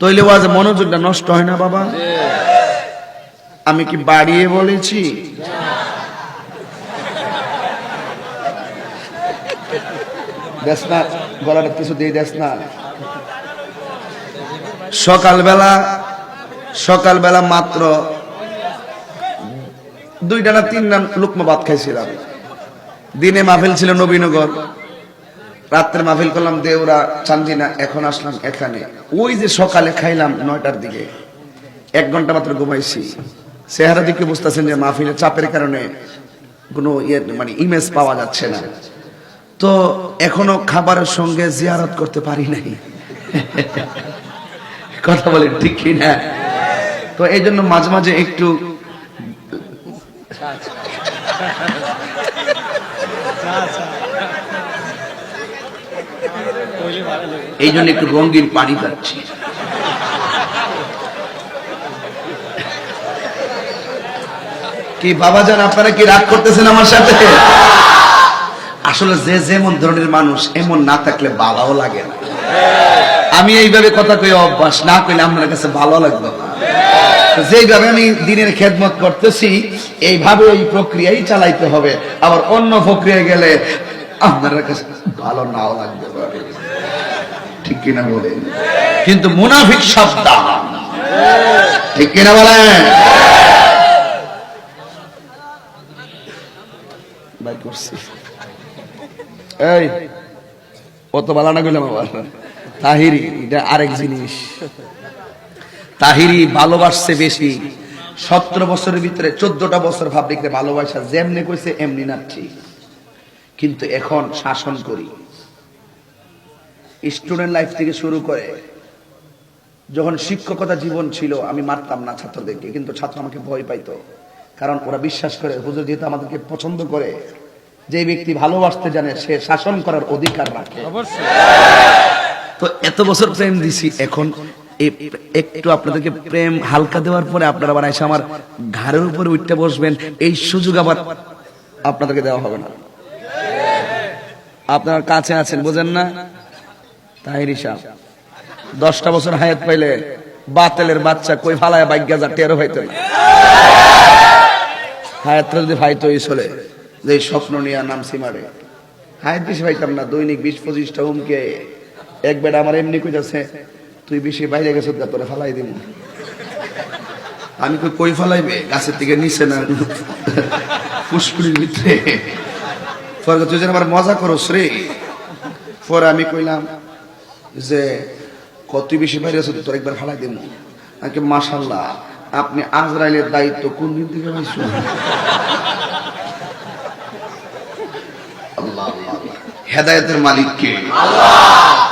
তৈলে ওয়াজে মনোযোগটা নষ্ট হয় না বাবা? আমি কি বাড়িয়ে বলেছি? দেখ না, গলাটা কিছু দিয়ে দেখ না। সকালবেলা সকালবেলা মাত্র দুইটা না তিন লুকমা ভাত খাইছিলাম। দিনে মাহফিল ছিল নবীনগর। রাত্রে মাহফিল করলাম দেওরা চান্দিনা, এখন আসলাম এখানে। ওই যে সকালে খাইলাম নয়টার দিকে। এক ঘণ্টা মাত্র ঘুমাইছি। চেহারা দিকে বুঝতেছেন যে মাহফিলের চাপের কারণে কোনো ইয়ে মানে ইমেজ পাওয়া যাচ্ছে না। তো এখনও খাবারের সঙ্গে জিয়ারত করতে পারি নাই। কথা বলেন ঠিক কি না? তো এই জন্য মাঝে মাঝে একটু এই জন্য একটু রঙিন পানি খাচ্ছি। কি বাবা যান আপনারা কি রাগ করতেছেন আমার সাথে? আসলে যে যেমন ধরনের মানুষ, এমন না থাকলে ভালোও লাগে না। আমি এইভাবে কথা কই অভ্যাস না কইলে আপনার কাছে ভালো লাগবে না। তো যেইভাবে আমি দিনের খেদমত করতেছি, এইভাবে এই প্রক্রিয়াই চালাইতে হবে। আবার অন্য প্রক্রিয়ায় গেলে আপনার কাছে ভালো নাও পারে। ঠিক কিনা বলেন? কিন্তু মুনাফিক সাবধান ঠিক কিনা বলেন? বাই করছি। এই অত বালা না গেলাম আবার। তাহিরি এটা আরেক জিনিস। তাহিরি ভালোবাসছে বেশি। সতেরো বছরের ভিতরে চোদ্দটা বছর ভাবলিকে ভালোবাসা যেমনি কইছে এমনি নাচ্ছি কিন্তু এখন শাসন করি। স্টুডেন্ট লাইফ থেকে শুরু করে যখন শিক্ষকতা জীবন ছিল আমি মারতাম না ছাত্রদেরকে কিন্তু ছাত্র আমাকে ভয় পাইতো। কারণ ওরা বিশ্বাস করে হুজুর যেহেতু আমাদেরকে পছন্দ করে যে ব্যক্তি ভালোবাসতে জানে সে শাসন করার অধিকার রাখে। তো এত বছর প্রেম দিছি এখন একটু আপনাদেরকে প্রেম হালকা দেওয়ার পরে আপনারা আবার এসে আমার ঘাড়ের উপরে উঠতে বসবেন এই সুযোগ আবার আপনাদেরকে দেওয়া হবে না। আপনার কাছে আছেন বোঝেন না? তাহির সাহেব দশটা বছর হায়াত পাইলে বাতেলের বাচ্চা কই ফালায় বাইজ্ঞা যা টেরো হইতো হায়াতটা যদি ফাইতো এই চলে যে স্বপ্ন নিয়ে নাম সিমারে হায়াত বেশি পাইতাম না, দৈনিক বিশ পঁচিশটা হুমকে এক বেটা আমার এমনি কইতাছে, তুই বেশি বাইরে গেছো তোরে ফালাই দিব আমি কই কই ফালাইবে? গাছের থেকে নিচে না? পুষ্কুরির ভিতরে। তুই যেন আমার মজা করো রে। পরে আমি কইলাম যে, কত বেশি আছো তোর একবার ফালাই দিব। নাকি মাশাল্লাহ আপনি আজরাইলের দায়িত্ব কোন দিন থেকে পাইছো হেদায়তের মালিককে আল্লাহ।